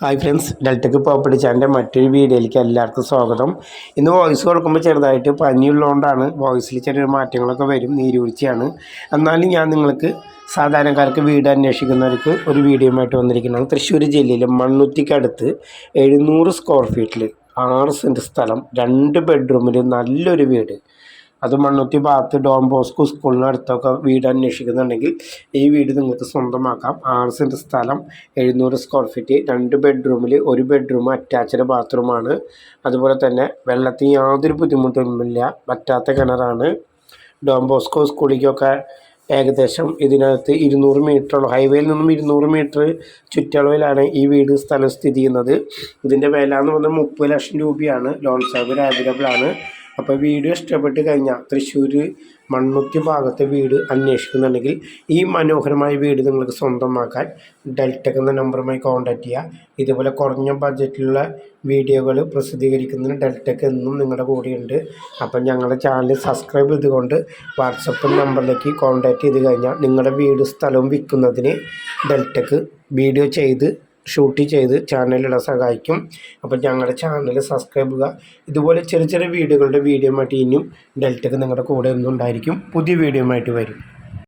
Hi friends ഡെൽറ്റക്ക് property ചാനലിന്റെ മറ്റൊരു വീഡിയോയിലേക്ക് എല്ലാവർക്കും സ്വാഗതം. ഇന്ന് വോയിസ് കൊടുക്കുമ്പോൾ ചെറുതായിട്ട് പനിയുള്ളതുകൊണ്ടാണ് വോയിസിൽ ചെറിയ മാറ്റങ്ങളൊക്കെ വരും നീരൂഴ്ചയാണ്. എന്നാലും ഞാൻ നിങ്ങൾക്ക് സാധാരണക്കാർക്ക് വീട് അന്വേഷിക്കുന്നവർക്ക് ഒരു വീഡിയോയുമായിട്ട് വന്നിരിക്കുന്നത് തൃശ്ശൂർ ജില്ലയിലെ മണ്ണുത്തിക്കടുത്ത് എഴുന്നൂറ് സ്ക്വയർ ഫീറ്റിൽ ആറ് സെന്റ് സ്ഥലം രണ്ട് ബെഡ്റൂമിൽ നല്ലൊരു വീട്. അത് മണ്ണുത്തി ഭാഗത്ത് ഡോൺ ബോസ്കോ സ്കൂളിന് അടുത്തൊക്കെ വീട് അന്വേഷിക്കുന്നുണ്ടെങ്കിൽ ഈ വീട് നിങ്ങൾക്ക് സ്വന്തമാക്കാം. ആറ് സെന്റ് സ്ഥലം എഴുന്നൂറ് സ്ക്വയർ ഫീറ്റ് രണ്ട് ബെഡ്റൂമിൽ ഒരു ബെഡ്റൂം അറ്റാച്ച്ഡ് ബാത്റൂമാണ് അതുപോലെ തന്നെ വെള്ളത്തിന് യാതൊരു ബുദ്ധിമുട്ടൊന്നുമില്ല പറ്റാത്ത കിണറാണ്. ഡോൺ ബോസ്കോ സ്കൂളിലേക്കൊക്കെ ഏകദേശം ഇതിനകത്ത് ഇരുന്നൂറ് മീറ്റർ ഹൈവേയിൽ നിന്നും ഇരുന്നൂറ് മീറ്റർ ചുറ്റളവിലാണ് ഈ വീട് സ്ഥലം സ്ഥിതി ചെയ്യുന്നത്. ഇതിന്റെ വില എന്ന് പറഞ്ഞാൽ മുപ്പത് ലക്ഷം രൂപയാണ്. ലോൺ സൗകര്യം അവൈലബിൾ ആണ്. അപ്പോൾ വീഡിയോ ഇഷ്ടപ്പെട്ട് കഴിഞ്ഞാൽ തൃശ്ശൂർ മണ്ണുത്തി ഭാഗത്തെ വീട് അന്വേഷിക്കുന്നുണ്ടെങ്കിൽ ഈ മനോഹരമായ വീട് നിങ്ങൾക്ക് സ്വന്തമാക്കാൻ ഡെൽറ്റക് എന്ന നമ്പറുമായി കോൺടാക്ട് ചെയ്യുക ഇതുപോലെ കുറഞ്ഞ ബഡ്ജറ്റിലുള്ള വീഡിയോകൾ പ്രസിദ്ധീകരിക്കുന്നതിന് ഡെൽറ്റക് എന്നും നിങ്ങളുടെ കൂടെയുണ്ട്. അപ്പം ഞങ്ങളുടെ ചാനൽ സബ്സ്ക്രൈബ് ചെയ്തുകൊണ്ട് വാട്സപ്പ് നമ്പറിലേക്ക് കോൺടാക്ട് ചെയ്ത് കഴിഞ്ഞാൽ നിങ്ങളുടെ വീട് സ്ഥലവും വിൽക്കുന്നതിന് ഡെൽറ്റക്ക് വീഡിയോ ചെയ്ത് ഷൂട്ട് ചെയ്ത് ചാനലിടാൻ സഹായിക്കും. അപ്പോൾ ഞങ്ങളുടെ ചാനൽ സബ്സ്ക്രൈബ് ചെയ്യുക. ഇതുപോലെ ചെറിയ ചെറിയ വീഡിയോകളുടെ വീഡിയോ ആയിട്ട് ഇനിയും ഡെൽറ്റക്ക് നിങ്ങളുടെ കൂടെ ഒന്നും ഉണ്ടായിരിക്കും. പുതിയ വീഡിയോ ആയിട്ട് വരും.